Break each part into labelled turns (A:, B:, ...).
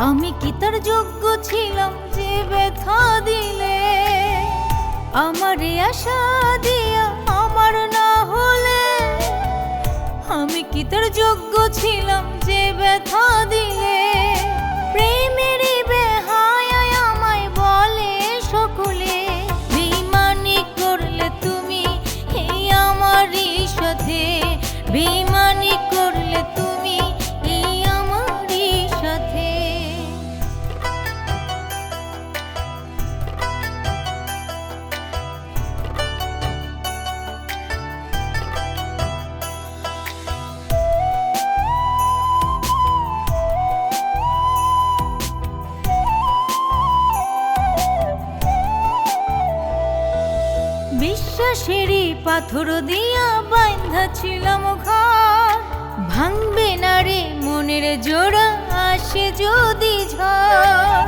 A: আমি কি তার যোগ্য ছিলাম যে ব্যথা দিলে? আমার আশা দিয়া আমার না হলে? আমি কি তার যোগ্য ছিলাম যে ব্যথা দিলে? বিশ্বাসেরই পাথর দিয়া বান্ধা ছিলাম ঘর। ভাঙবে না রে মনের জোড়া আসে যদি ঝড়।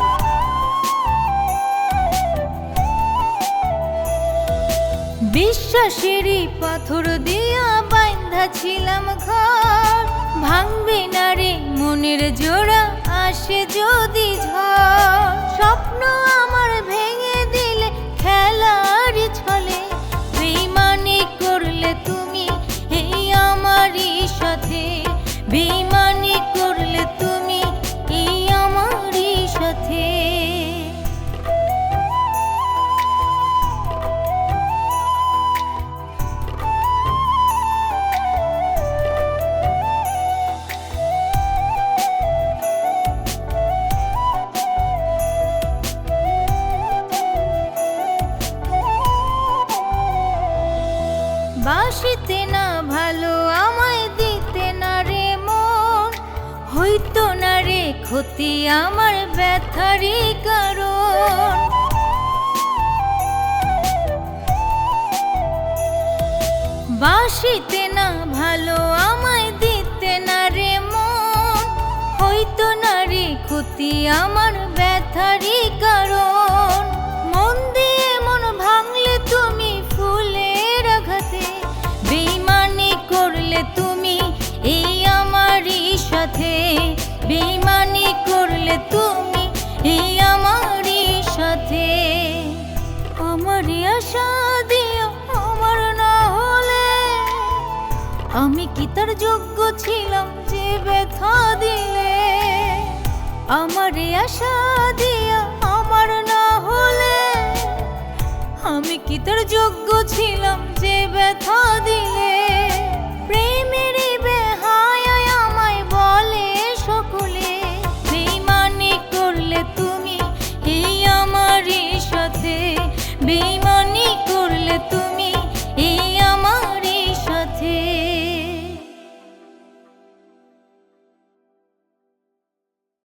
A: বিশ্বাসেরই পাথর দিয়া বান্ধা ছিলাম ঘর। ভাঙবে না রে মনের জোড়া আসে যদি ঝড়। বাসিতে না ভালো, আমায় দিতে না রে মন। হইতো না রে ক্ষতি আমার ব্যথারই কারণ। বাসিতে না ভালো, আমায় দিতে না রে মন। হইতো না রে ক্ষতি আমার ব্যথারই কারণ। সাথে বেইমানি করলে তুমি এই আমারই সাথে। আমারই আশা দিও, আমার না হলে। আমি কি তার যোগ্য ছিলাম যে ব্যথা দিলে? আমার আশা দিয়া আমার না হলে। আমি কি তার যোগ্য ছিলাম যে ব্যথা